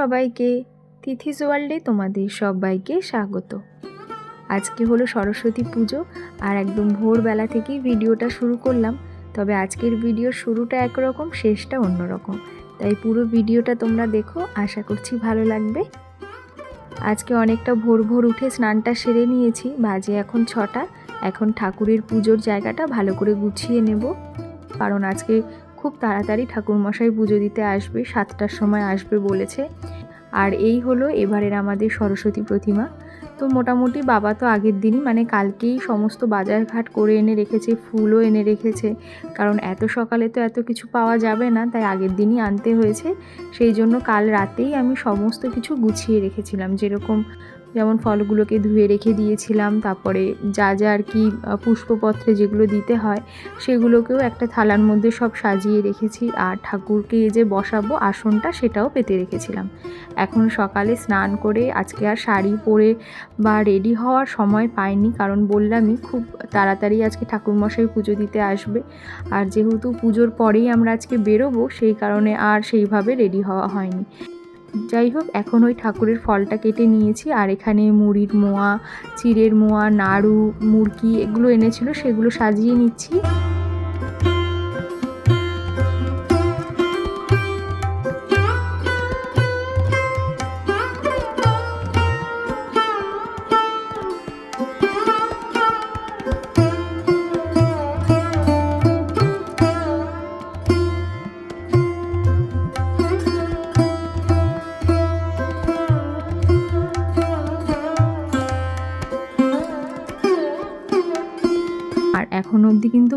সবাইকে তিথিস ওয়ার্ল্ডে তোমাদের সবাইকে স্বাগত। আজকে হলো সরস্বতী পুজো আর একদম ভোরবেলা থেকেই ভিডিওটা শুরু করলাম। তবে আজকের ভিডিওর শুরুটা একরকম, শেষটা অন্যরকম। তাই পুরো ভিডিওটা তোমরা দেখো, আশা করছি ভালো লাগবে। আজকে অনেকটা ভোর ভোর উঠে স্নানটা সেরে নিয়েছি, বাজে এখন ছটা। এখন ঠাকুরের পুজোর জায়গাটা ভালো করে গুছিয়ে নেব। কারণ আজকে খুব তাড়াতাড়ি ঠাকুরমশাই পুজো দিতে আসবে, সাতটার সময় আসবে বলেছে। আর এই হলো এবারের আমাদের সরস্বতী প্রতিমা। তো মোটামুটি বাবা তো আগের দিনই মানে কালকেই সমস্ত বাজারঘাট করে এনে রেখেছে, ফুলও এনে রেখেছে। কারণ এত সকালে তো এত কিছু পাওয়া যাবে না, তাই আগের দিনই আনতে হয়েছে। সেই জন্য কাল রাতেই আমি সমস্ত কিছু গুছিয়ে রেখেছিলাম, যেরকম যেমন ফলগুলোকে ধুয়ে রেখে দিয়েছিলাম, তারপরে যা যা আর কি পুষ্পপত্রে যেগুলো দিতে হয়, সেগুলোকেও একটা থালার মধ্যে সব সাজিয়ে রেখেছি। আর ঠাকুরকে যে বসাবো আসনটা, সেটাও পেতে রেখেছিলাম। এখন সকালে স্নান করে আজকে আর শাড়ি পরে বা রেডি হওয়ার সময় পাইনি, কারণ বললামই খুব তাড়াতাড়ি আজকে ঠাকুরমশাই পুজো দিতে আসবে। আর যেহেতু পুজোর পরেই আমরা আজকে বেরোবো, সেই কারণে আর সেইভাবে রেডি হওয়া হয়নি। যাই হোক, এখন ওই ঠাকুরের ফলটা কেটে নিয়েছি আর এখানে মুড়ির মোয়া, চিড়ের মোয়া, নাড়ু মুরকি এগুলো এনেছিল, সেগুলো সাজিয়ে নিচ্ছি।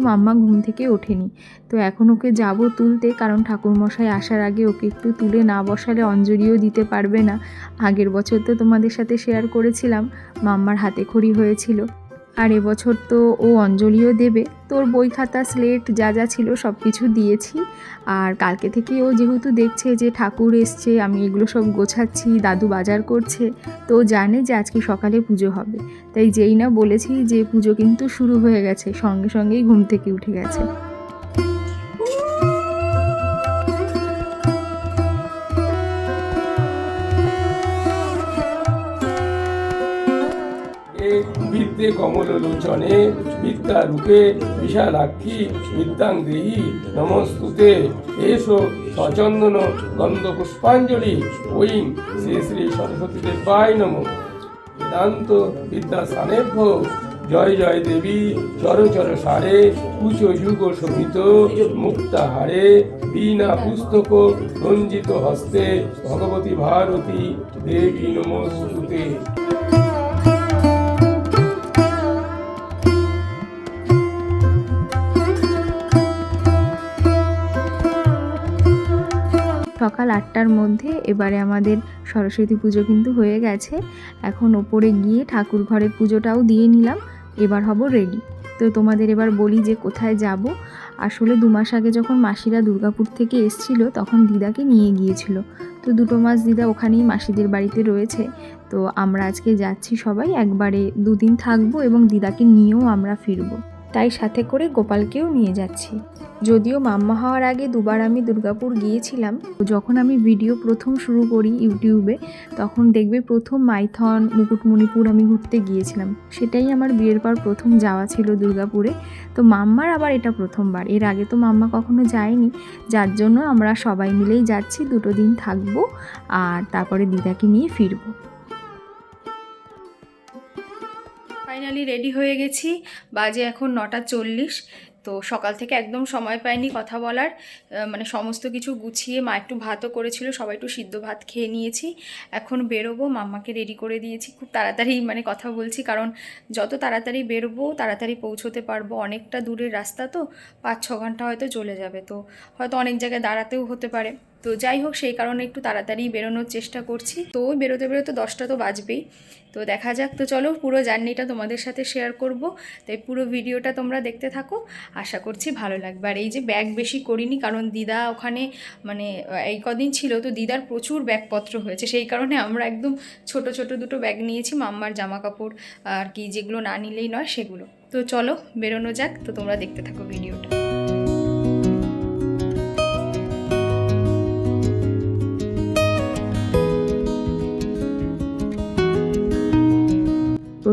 মাম্মা ঘুম থেকে ওঠেনি। তো এখন ওকে যাব তুলতে, কারণ ঠাকুরমশাই আসার আগে ওকে একটু তুলে না বসালে অঞ্জলিও দিতে পারবে না। আগের বছর তো তোমাদের সাথে শেয়ার করেছিলাম, মাম্মার হাতে খড়ি হয়েছিল। আর এবছর তো ও অঞ্জলিও দেবে। তোর বই খাতা স্লেট যা যা ছিল সব কিছু দিয়েছি। আর কালকে থেকে ও যেহেতু দেখছে যে ঠাকুর এসছে, আমি এগুলো সব গোছাচ্ছি, দাদু বাজার করছে, তো জানে যে আজকে সকালে পুজো হবে। তাই যেই না বলেছি যে পুজো কিন্তু শুরু হয়ে গেছে, সঙ্গে সঙ্গেই ঘুম থেকে উঠে গেছে। বিদ্যে কমল লোচনে বিদ্যা রূপে বিশালাক্ষী বিদ্যাং দেহি নমস্তুতে। এসো সচন্দন গন্ধ পুষ্পাঞ্জলি ওইং শ্রী শ্রী সরস্বতী দেবায় নম। বেদান্ত বিদ্যা স্থানেভ্য জয় জয় দেবী, চর চর সারে, কুচ যুগ শোভিত মুক্তাহারে বীণা পুস্তক রঞ্জিত হস্তে, ভগবতী ভারতী দেবী নমস্তুতে। সকাল আটটার মধ্যে এবারে আমাদের সরস্বতী পুজো কিন্তু হয়ে গেছে। এখন ওপরে গিয়ে ঠাকুর ঘরের পুজোটাও দিয়ে নিলাম। এবার হব রেডি তো তোমাদের এবার বলি যে কোথায় যাব। আসলে দু মাস আগে যখন মাসিরা দুর্গাপুর থেকে এসছিল, তখন দিদাকে নিয়ে গিয়েছিল। তো দুটো মাস দিদা ওখানেই মাসিদের বাড়িতে রয়েছে। তো আমরা আজকে যাচ্ছি সবাই, একবারে দুদিন থাকব এবং দিদাকে নিয়েও আমরা ফিরবো। তাই সাথে করে গোপালকেও নিয়ে যাচ্ছি। যদিও মাম্মা হওয়ার আগে দুবার আমি দুর্গাপুর গিয়েছিলাম যখন আমি ভিডিও প্রথম শুরু করি ইউটিউবে, তখন দেখবে প্রথম মাইথন, মুকুটমণিপুর আমি ঘুরতে গিয়েছিলাম। সেটাই আমার বিয়ের পর প্রথম যাওয়া ছিল দুর্গাপুরে। তো মাম্মার আবার এটা প্রথমবার। এর আগে তো মাম্মা কখনো যায়নি, যার জন্য আমরা সবাই মিলেই যাচ্ছি, দুটো দিন থাকব আর তারপরে দিদাকে নিয়ে ফিরবো। ফাইনালি রেডি হয়ে গেছি। বাজে এখন নটা চল্লিশ। তো সকাল থেকে একদম সময় পাইনি কথা বলার। মানে সমস্ত কিছু গুছিয়ে মা একটু ভাতও করেছিল, সবাই একটু সিদ্ধ ভাত খেয়ে নিয়েছি। এখন বেরোবো, মাম্মাকে রেডি করে দিয়েছি। খুব তাড়াতাড়ি মানে কথা বলছি, কারণ যত তাড়াতাড়ি বেরোবো, তাড়াতাড়ি পৌঁছোতে পারব। অনেকটা দূরের রাস্তা তো, পাঁচ ছ ঘণ্টা হয়তো চলে যাবে। তো হয়তো অনেক জায়গায় দাঁড়াতেও হতে পারে। তো যাই হোক, সেই কারণে একটু তাড়াতাড়ি বেরোনোর চেষ্টা করছি। তো বেরোতে বেরোতে দশটা তো বাজবেই। তো দেখা যাক, তো চলো পুরো জার্নিটা তোমাদের সাথে শেয়ার করব। তাই পুরো ভিডিওটা তোমরা দেখতে থাকো। আশা করছি ভালো লাগবে। আর এই যে ব্যাগ বেশি করিনি, কারণ দিদা ওখানে মানে এই কদিন ছিল, তো দিদার প্রচুর ব্যাগপত্র হয়েছে। সেই কারণে আমরা একদম ছোট ছোট দুটো ব্যাগ নিয়েছি, মাম্মার জামা কাপড় আর কি যেগুলো না নিলেই নয়, সেগুলো। তো চলো, বেরোনো যাক। তো তোমরা দেখতে থাকো ভিডিওটা।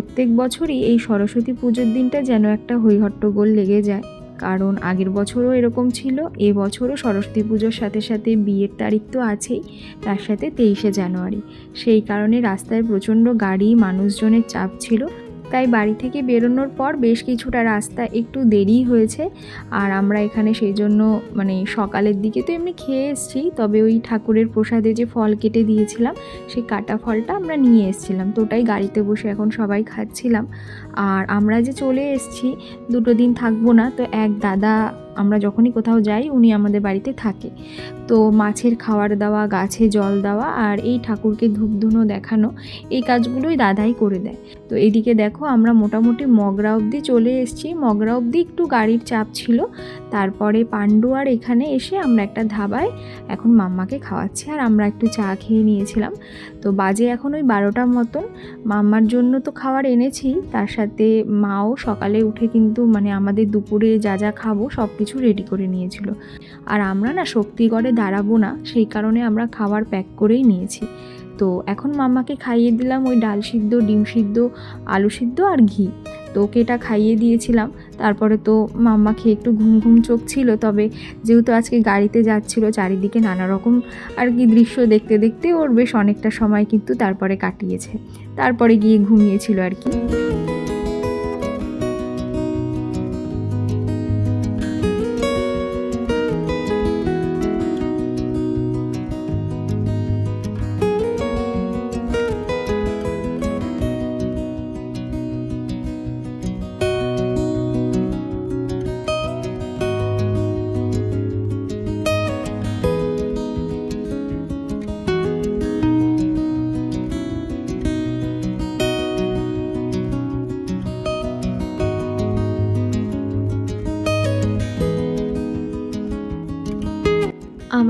প্রত্যেক বছরই এই সরস্বতী পুজোর দিনটা যেন একটা হৈহট্টগোল লেগে যায়। কারণ আগের বছরও এরকম ছিল এবছরও সরস্বতী পুজোর সাথে সাথে বিয়ের তারিখ তো আছেই, তার সাথে তেইশে জানুয়ারি। সেই কারণে রাস্তায় প্রচণ্ড গাড়ি, মানুষজনের চাপ ছিল তাই বাড়ি থেকে বেরোনোর পর বেশ কিছুটা রাস্তা একটু দেরি হয়েছে। আর আমরা এখানে সেই জন্য মানে সকালের দিকে তো এমনি খেয়ে এসেছি। তবে ওই ঠাকুরের প্রসাদে যে ফল কেটে দিয়েছিলাম, সেই কাটা ফলটা আমরা নিয়ে এসেছিলাম। তো ওটাই গাড়িতে বসে এখন সবাই খাচ্ছিলাম। আর আমরা যে চলে এসেছি, দুটো দিন থাকব না। তো এক দাদা, আমরা যখনই কোথাও যাই, উনি আমাদের বাড়িতে থাকে। তো মাছের খাবার দেওয়া, গাছে জল দেওয়া আর এই ঠাকুরকে ধূপধুনো দেখানো, এই কাজগুলোই দাদাই করে দেয়। তো এদিকে দেখো আমরা মোটামুটি মগরা অবধি চলে এসেছি। মগরা অবধি একটু গাড়ির চাপ ছিল। তারপরে পান্ডুয়ার এখানে এসে আমরা একটা ধাবায় এখন মাম্মাকে খাওয়াচ্ছি আর আমরা একটু চা খেয়ে নিয়েছিলাম। তো বাজে এখন ওই বারোটার মতন। মাম্মার জন্য তো খাবার এনেছি। তার সাথে মাও সকালে উঠে কিন্তু মানে আমাদের দুপুরে যা যা খাব সব কিছু রেডি করে নিয়েছিল। আর আমরা না শক্তিগড়ে দাঁড়াবো না, সেই কারণে আমরা খাবার প্যাক করেই নিয়েছি। তো এখন মাম্মাকে খাইয়ে দিলাম ওই ডাল সিদ্ধ, ডিম সিদ্ধ, আলু সিদ্ধ আর ঘি। তো ওকে এটা খাইয়ে দিয়েছিলাম, তারপরে তো মাম্মা খেয়ে একটু ঘুম ঘুম চোখ ছিল, তবে যেহেতু আজকে গাড়িতে যাচ্ছিল চারিদিকে নানা রকম আর কি দৃশ্য দেখতে দেখতে ওর বেশ অনেকটা সময় কিন্তু তারপরে কাটিয়েছে। তারপরে গিয়ে ঘুমিয়েছিল আর কি।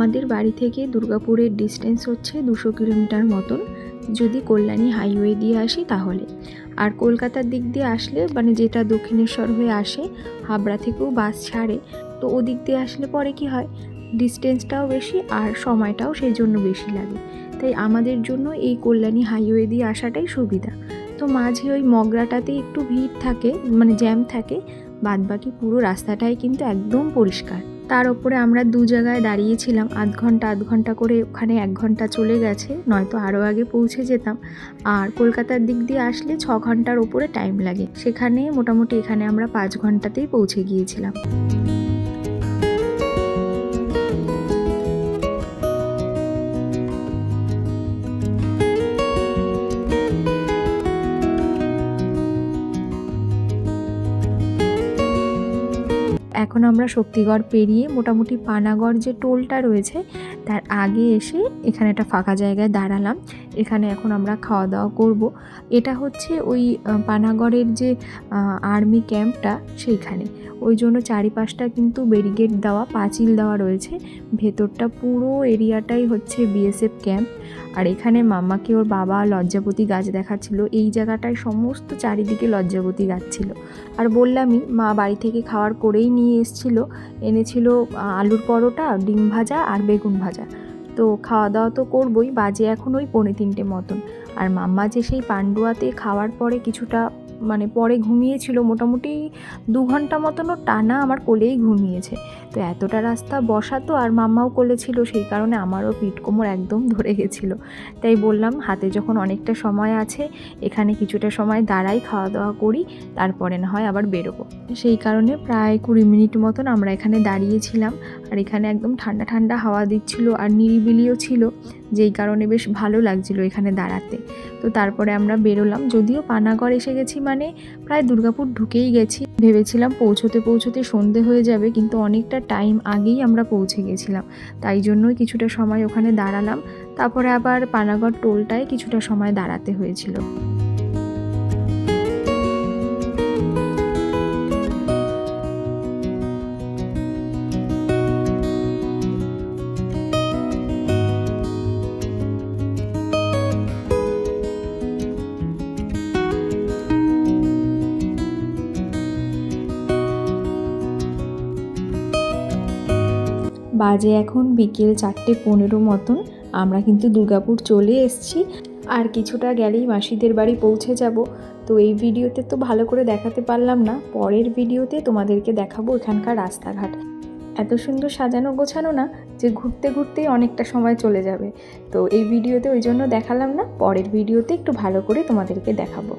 আমাদের বাড়ি থেকে দুর্গাপুরের ডিস্টেন্স হচ্ছে দুশো কিলোমিটার মতন। যদি কল্যাণী হাইওয়ে দিয়ে আসি তাহলে। আর কলকাতার দিক দিয়ে আসলে মানে যেটা দক্ষিণেশ্বর হয়ে আসে, হাবড়া থেকেও বাস ছাড়ে। তো ওদিক দিয়ে আসলে পরে কি হয়? ডিস্টেন্সটাও বেশি আর সময়টাও সেই জন্য বেশি লাগে। তাই আমাদের জন্য এই কল্যাণী হাইওয়ে দিয়ে আসাটাই সুবিধা। তো মাঝে ওই মগরাটাতে একটু ভিড় থাকে মানে জ্যাম থাকে, বাদবাকি পুরো রাস্তাটাই কিন্তু একদম পরিষ্কার। তার ওপরে আমরা দু জায়গায় দাঁড়িয়েছিলাম। আধ ঘণ্টা আধ ঘণ্টা করে ওখানে এক ঘণ্টা চলে গেছে, নয়তো আরও আগে পৌঁছে যেতাম। আর কলকাতার দিক দিয়ে আসলে ছ ঘণ্টার ওপরে টাইম লাগে। সেখানে মোটামুটি এখানে আমরা পাঁচ ঘন্টাতেই পৌঁছে গিয়েছিলাম। এখন আমরা শক্তিগড় পেরিয়ে মোটামুটি পানাগড় যে টোলটা রয়েছে, তার আগে এসে এখানে একটা ফাঁকা জায়গায় দাঁড়ালাম। এখানে এখন আমরা খাওয়া দাওয়া করব। এটা হচ্ছে ওই পানাগড়ের যে আর্মি ক্যাম্পটা সেইখানে। ওই জন্য চারিপাশটা কিন্তু ব্যারিগেড দেওয়া, পাঁচিল দেওয়া রয়েছে। ভেতরটা পুরো এরিয়াটাই হচ্ছে বিএসএফ ক্যাম্প। আর এখানে মাম্মাকে ওর বাবা লজ্জাপতি গাছ দেখাচ্ছিল। এই জায়গাটায় সমস্ত চারিদিকে লজ্জাপতি গাছ ছিল। আর বললামই, মা বাড়ি থেকে খাওয়ার করেই নিয়ে এসেছিল। এনেছিল আলুর পরোটা, ডিম ভাজা আর বেগুন ভাজা। তো খাওয়া দাওয়া তো করবই, বাজে এখন ওই পৌনে তিনটে মতন। আর মাম্মা যে সেই পান্ডুয়াতে খাওয়ার পরে কিছুটা মানে পরে ঘুমিয়েছিল, মোটামুটি দু ঘণ্টা মতনও টানা আমার কোলেই ঘুমিয়েছে। তো এতটা রাস্তা বসা তো আর মাম্মাও কোলে ছিল, সেই কারণে আমারও পিঠ কোমর একদম ধরে গেছিল। তাই বললাম, হাতে যখন অনেকটা সময় আছে, এখানে কিছুটা সময় দাঁড়াই খাওয়া দাওয়া করি, তারপরে না হয় আবার বেরোবো। সেই কারণে প্রায় কুড়ি মিনিট মতন আমরা এখানে দাঁড়িয়েছিলাম, আর এখানে একদম ঠান্ডা ঠান্ডা হাওয়া দিচ্ছিল আর নিরিবিলিও ছিল, যেই কারণে বেশ ভালো লাগছিল এখানে দাঁড়াতে। তো তারপরে আমরা বেরোলাম, যদিও পানাগড় এসে গেছি মানে প্রায় দুর্গাপুর ঢুকেই গেছি। ভেবেছিলাম পৌঁছতে পৌঁছতে সন্ধে হয়ে যাবে, কিন্তু অনেকটা টাইম আগেই আমরা পৌঁছে গেছিলাম। তাই জন্যই কিছুটা সময় ওখানে দাঁড়ালাম। তারপরে আবার পানাগড় টোলটায় কিছুটা সময় দাঁড়াতে হয়েছিল। বাজে এখন বিকেল চারটে পনেরো মতন। আমরা কিন্তু দুর্গাপুর চলে এসেছি। আর কিছুটা গেলেই মাসিদের বাড়ি পৌঁছে যাব। তো এই ভিডিওতে তো ভালো করে দেখাতে পারলাম না। পরের ভিডিওতে তোমাদেরকে দেখাবো এখানকার রাস্তাঘাট। এত সুন্দর সাজানো গোছানো না যে ঘুরতে ঘুরতেই অনেকটা সময় চলে যাবে। তো এই ভিডিওতে ওই জন্য দেখালাম না। পরের ভিডিওতে একটু ভালো করে তোমাদেরকে দেখাবো।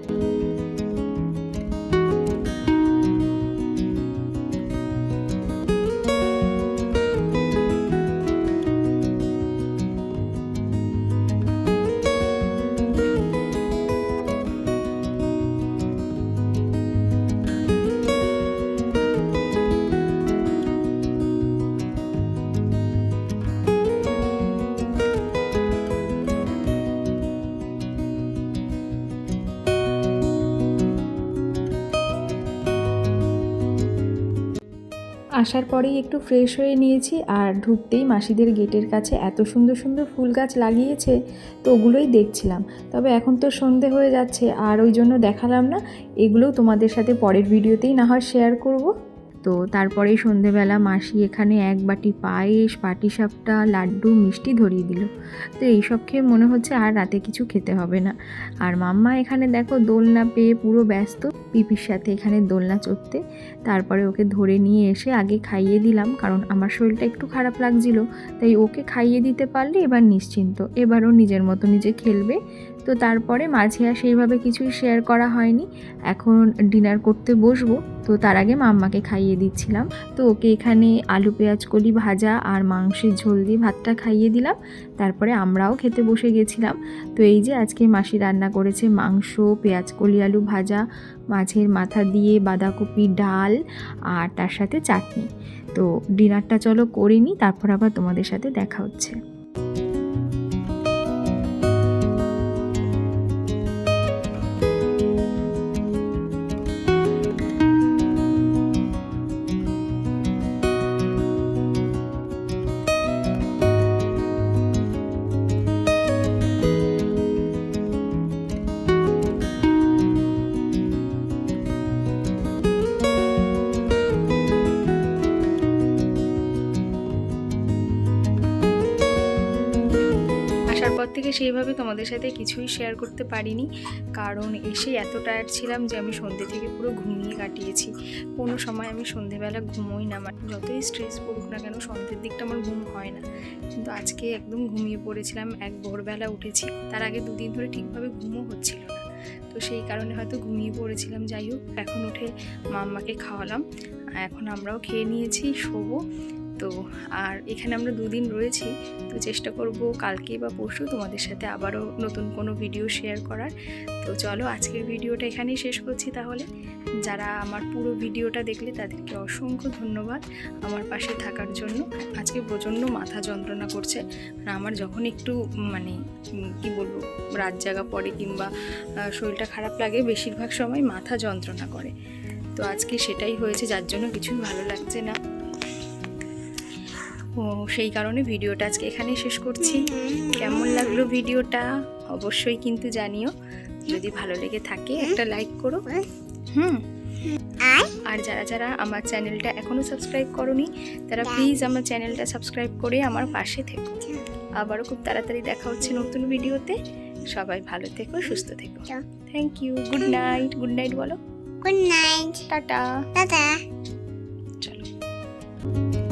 আসার পরেই একটু ফ্রেশ হয়ে নিয়েছি আর ঢুকতেই মাসিদের গেটের কাছে এত সুন্দর সুন্দর ফুল গাছ লাগিয়েছে তো ওগুলোই দেখছিলাম। তবে এখন তো সন্ধে হয়ে যাচ্ছে আর ওই জন্য দেখালাম না। এগুলোও তোমাদের সাথে পরের ভিডিওতেই না হয় শেয়ার করব। তো তারপরেই সন্ধেবেলা মাসি এখানে এক বাটি পায়েস, পাটিসাপটা, লাড্ডু, মিষ্টি ধরিয়ে দিল। তো এইসব খেয়ে মনে হচ্ছে আর রাতে কিছু খেতে হবে না। আর মাম্মা এখানে দেখো দোলনা পেয়ে পুরো ব্যস্ত, পিপির সাথে এখানে দোলনা চড়তে। তারপরে ওকে ধরে নিয়ে এসে আগে খাইয়ে দিলাম, কারণ আমার শরীরটা একটু খারাপ লাগছিল। তাই ওকে খাইয়ে দিতে পারলে এবার নিশ্চিন্ত। এবারও নিজের মতো নিজে খেলবে তো তারপরে মাঝে আর সেইভাবে কিছুই শেয়ার করা হয়নি। এখন ডিনার করতে বসবো। তো তার আগে মাম্মাকে খাইয়ে দিচ্ছিলাম। তো ওকে এখানে আলু, পেঁয়াজ, কলি ভাজা আর মাংসের ঝোল দিয়ে ভাতটা খাইয়ে দিলাম। তারপরে আমরাও খেতে বসে গেছিলাম। তো এই যে আজকে মাসি রান্না করেছে মাংস, পেঁয়াজ, কলি, আলু ভাজা, মাছের মাথা দিয়ে বাঁধাকপি, ডাল আর তার সাথে চাটনি। তো ডিনারটা চলো করে নিই, তারপর আবার তোমাদের সাথে দেখা হচ্ছে। থেকে সেইভাবে তোমাদের সাথে কিছুই শেয়ার করতে পারিনি। কারণ এসে এত টায়ার্ড ছিলাম যে আমি সন্ধ্যে থেকে পুরো ঘুমিয়ে কাটিয়েছি। কোনো সময় আমি সন্ধেবেলা ঘুমোই না। মানে যতই স্ট্রেস পড়ুক না কেন, সন্ধ্যের দিকটা আমার ঘুম হয় না। কিন্তু আজকে একদম ঘুমিয়ে পড়েছিলাম, এক ভোরবেলা উঠেছি। তার আগে দুদিন ধরে ঠিকভাবে ঘুমও হচ্ছিল না। তো সেই কারণে হয়তো ঘুমিয়ে পড়েছিলাম। যাই হোক, এখন উঠে মাম্মাকে খাওয়ালাম। এখন আমরাও খেয়ে নিয়েছি, শোবো। তো আর এখানে আমরা দুদিন রয়েছি, তো চেষ্টা করব কালকে বা পরশু তোমাদের সাথে আবারও নতুন কোনো ভিডিও শেয়ার করার। তো চলো আজকের ভিডিওটা এখানেই শেষ করছি তাহলে। যারা আমার পুরো ভিডিওটা দেখলে তাদেরকে অসংখ্য ধন্যবাদ আমার পাশে থাকার জন্য। আজকে প্রচণ্ড মাথা যন্ত্রণা করছে। আর আমার যখন একটু মানে কি বলব, রাত জাগা পড়ে কিংবা শরীরটা খারাপ লাগে, বেশিরভাগ সময় মাথা যন্ত্রণা করে। তো আজকে সেটাই হয়েছে, যার জন্য কিছুই ভালো লাগছে না। সেই কারণে ভিডিওটা আজকে এখানেই শেষ করছি। কেমন লাগল ভিডিওটা অবশ্যই কিন্তু জানিও। যদি ভালো লেগে থাকে একটা লাইক করো। হুম। আর যারা যারা আমার চ্যানেলটা এখনও সাবস্ক্রাইব করনি তারা প্লিজ আমার চ্যানেলটা সাবস্ক্রাইব করে আমার পাশে থেকো। আবারও খুব তাড়াতাড়ি দেখা হচ্ছে নতুন ভিডিওতে। সবাই ভালো থেকো সুস্থ থেকো। Thank you good night good night বলো। Good night. টাটা। Ta-da. চলো।